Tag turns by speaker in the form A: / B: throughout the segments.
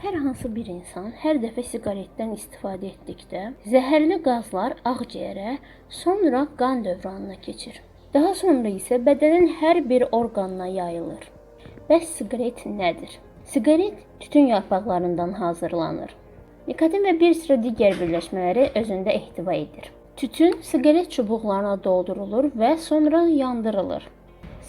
A: Hər hansı bir insan hər dəfə siqaretdən istifadə etdikdə zəhərli qazlar ağciyərə, sonra qan dövranına keçir. Daha sonra isə bədənin hər bir orqanına yayılır. Bəs siqaret nədir? Siqaret tütün yarpaqlarından hazırlanır. Nikotin və bir sıra digər birləşmələri özündə ehtiva edir. Tütün siqaret çubuqlarına doldurulur və sonra yandırılır.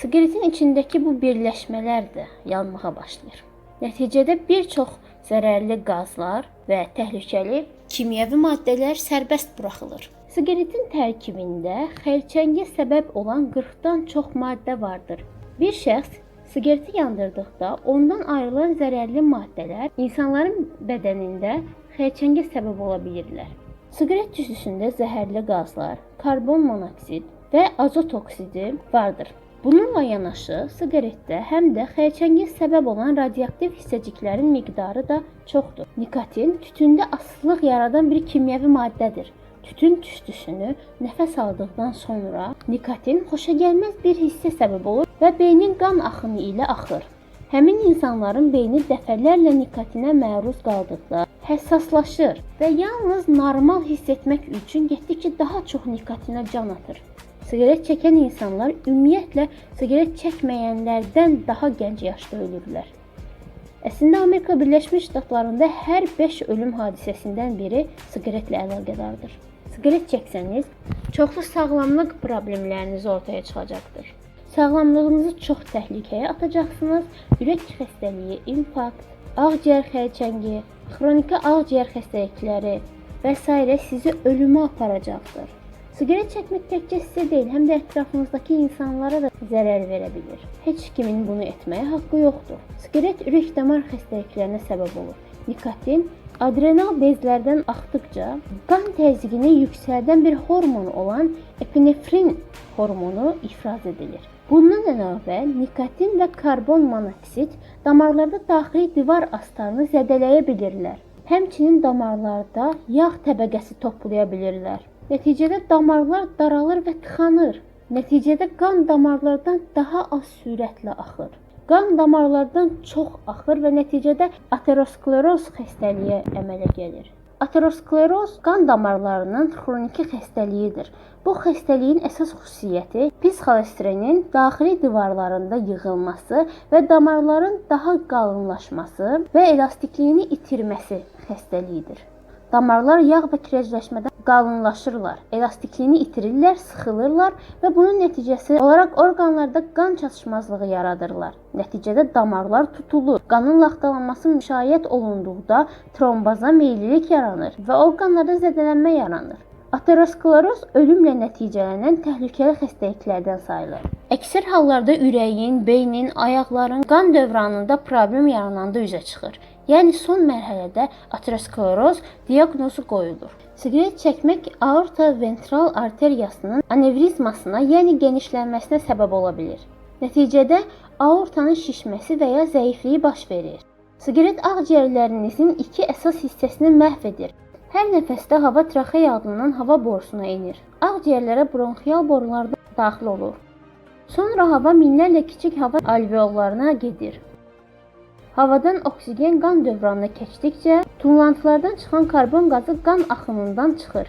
A: Siqaretin içindəki bu birləşmələr də yanmağa başlayır. Nəticədə bir çox zərərli qazlar və təhlükəli kimyəvi maddələr sərbəst buraxılır. Siqaretin tərkibində xərçəngə səbəb olan 40-dan çox maddə vardır. Bir şəxs siqareti yandırdıqda ondan ayrılan zərərli maddələr insanların bədənində xərçəngə səbəb ola bilirlər. Siqaret tüstüsündə zəhərli qazlar, karbon monoksid və azot oksidi vardır. Bununla yanaşı, siqaretdə həm də xərçəngə səbəb olan radioaktiv hissəciklərin miqdarı da çoxdur. Nikotin tütündə asılılıq yaradan bir kimyəvi maddədir. Tütün tüstüsünü nəfəs aldıqdan sonra nikotin xoşagəlməz bir hissə səbəb olur və beynin qan axını ilə axır. Həmin insanların beyni dəfələrlə nikotinə məruz qaldıqda həssaslaşır və yalnız normal hiss etmək üçün getdikcə daha çox nikotinə can atır. Siqaret çəkən insanlar ümumiyyətlə siqaret çəkməyənlərdən daha gənc yaşda ölürlər. Əslində Amerika Birləşmiş Ştatlarında hər 5 ölüm hadisəsindən biri siqaretlə əlaqədardır. Siqaret çəksəniz, çoxlu sağlamlıq problemləriniz ortaya çıxacaqdır. Sağlamlığınızı çox təhlükəyə atacaqsınız. Ürək xəstəliyi, infarkt, ağciyər xərçəngi, xroniki ağciyər xəstəlikləri və sizi ölümə aparacaqdır. Siqaret çəkmək təkcə sizə deyil, həm də ətrafınızdakı insanlara da zərər verə bilər. Heç kimin bunu etməyə haqqı yoxdur. Siqaret ürək-damar xəstəliklərinə səbəb olur. Nikotin adrenal bezlərdən axdıqca qan təzyiqini yüksəldən bir hormon olan epinefrin hormonu ifraz edilir. Bundan əlavə nikotin və karbon monoksid damarlarda daxili divar astarını zədələyə bilirlər. Həmçinin damarlarda yağ təbəqəsi toplaya bilirlər. Nəticədə damarlar daralır və tıxanır. Nəticədə qan damarlardan daha az sürətlə axır. Qan damarlardan çox axır və nəticədə ateroskleroz xəstəliyi əmələ gəlir. Ateroskleroz qan damarlarının xroniki xəstəliyidir. Bu xəstəliyin əsas xüsusiyyəti pis xolesterin daxili divarlarında yığılması və damarların daha qalınlaşması və elastikliyini itirməsi xəstəliyidir. Damarlar yağ və kirəcləşmədən qalınlaşırlar, elastikliyini itirirlər, sıxılırlar və bunun nəticəsi olaraq orqanlarda qan çatışmazlığı yaradırlar. Nəticədə damarlar tutulur. Qanın laxtalanması müşayiət olunduqda tromboza meyillilik yaranır və orqanlarda zədələnmə yaranır. Ateroskleroz ölümlə nəticələnən təhlükəli xəstəliklərdən sayılır. Əksər hallarda ürəyin, beynin, ayaqların qan dövranında problem yarananda üzə çıxır. Yəni son mərhələdə ateroskleroz diaqnozu qoyulur. Siqaret çəkmək aorta ventral arteriyasının anevrizmasına, yəni genişlənməsinə səbəb ola bilər. Nəticədə aortanın şişməsi və ya zəifliyi baş verir. Siqaret ağciyərlərinizin iki əsas hissəsini məhv edir. Hər nəfəsdə hava traxeya adlanan hava borusuna enir. Ağciyərlərə bronxial borulardan daxil olur. Sonra hava minlərlə kiçik hava alveollarına gedir. Havadan oksigen qan dövranına keçdikcə tullantılardan çıxan karbon qazı qan axınından çıxır.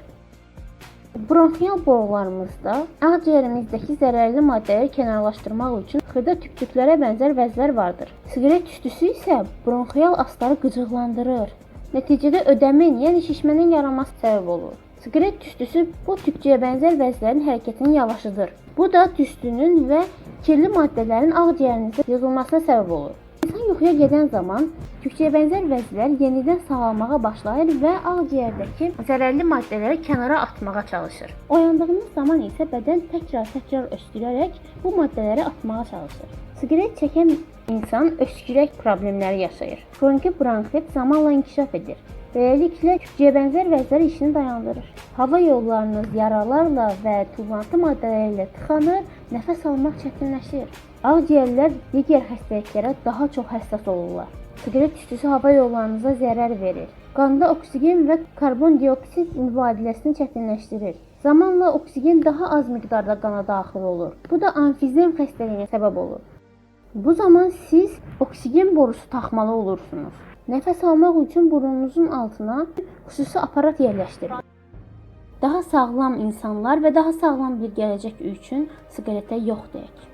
A: Bronxial borularımızda ağciyərimizdəki zərərli maddələri kənarlaşdırmaq üçün xırda tüpçüklərə bənzər vəzlər vardır. Siqaret tüstüsü isə bronxial astarı qıcıqlandırır. Nəticədə ödəmin, yəni şişmənin yaranması səbəb olur. Siqaret tüstüsü bu tüpçüyə bənzər vəzlərin hərəkətini yavaşıdır. Bu da tüstünün və kirli maddələrin ağciyərinizdə yığılmasına səbəb olur. Yuxuya gedən zaman tükçəyə bənzər vəzlər yenidən sağalmağa başlayır və ağciyərdəki zərərli maddələri kənara atmağa çalışır. Oyandığınız zaman isə bədən təkrar-təkrar öskürərək bu maddələri atmağa çalışır. Siqaret çəkən insan öskürək problemləri yaşayır. Xroniki bronxit zamanla inkişaf edir. Beləliklə tükçəyə bənzər vəzlər işini dayandırır. Hava yollarınız yaralarla və tullantı maddələri ilə tıxanır, nəfəs almaq çətinləşir. Ağciyərlər digər xəstəliklərə daha çox həssas olurlar. Siqaret tüstüsü hava yollarınıza zərər verir. Qanda oksigen və karbon dioksid mübadiləsini çətinləşdirir. Zamanla oksigen daha az miqdarda qana daxil olur. Bu da amfizem xəstəliyinə səbəb olur. Bu zaman siz oksigen borusu taxmalı olursunuz. Nəfəs almaq üçün burnunuzun altına xüsusi aparat yerləşdirin. Daha sağlam insanlar və daha sağlam bir gələcək üçün siqaretə yox deyək.